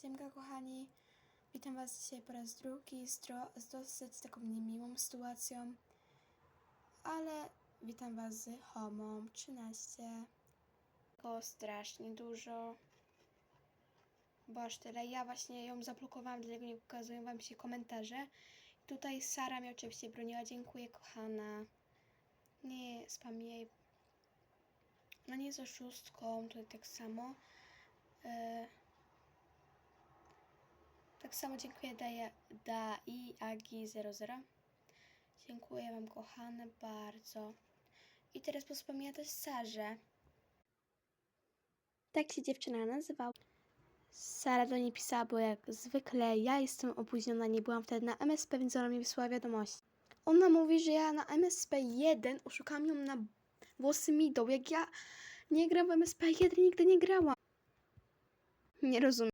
Siemka kochani, witam was dzisiaj po raz drugi z, z dosyć taką niemiłą sytuacją, ale witam was z Homą 13. Go strasznie dużo, bo aż tyle. Ja właśnie ją zablokowałam, dlatego nie pokazują wam się komentarze. Tutaj Sara mnie oczywiście broniła, dziękuję kochana. Nie spam jej. Ona nie jest oszustką, tutaj tak samo. E, tak samo dziękuję daję da i Agi00. Dziękuję Wam kochane bardzo. I teraz wspomniała też Sarze. Tak się dziewczyna nazywała. Sara do niej pisała, bo jak zwykle ja jestem opóźniona, nie byłam wtedy na MSP, więc ona mi wysłała wiadomość. Ona mówi, że ja na MSP 1 oszukałam ją na włosy midą, jak ja nie gram w MSP 1, nigdy nie grałam. Nie rozumiem.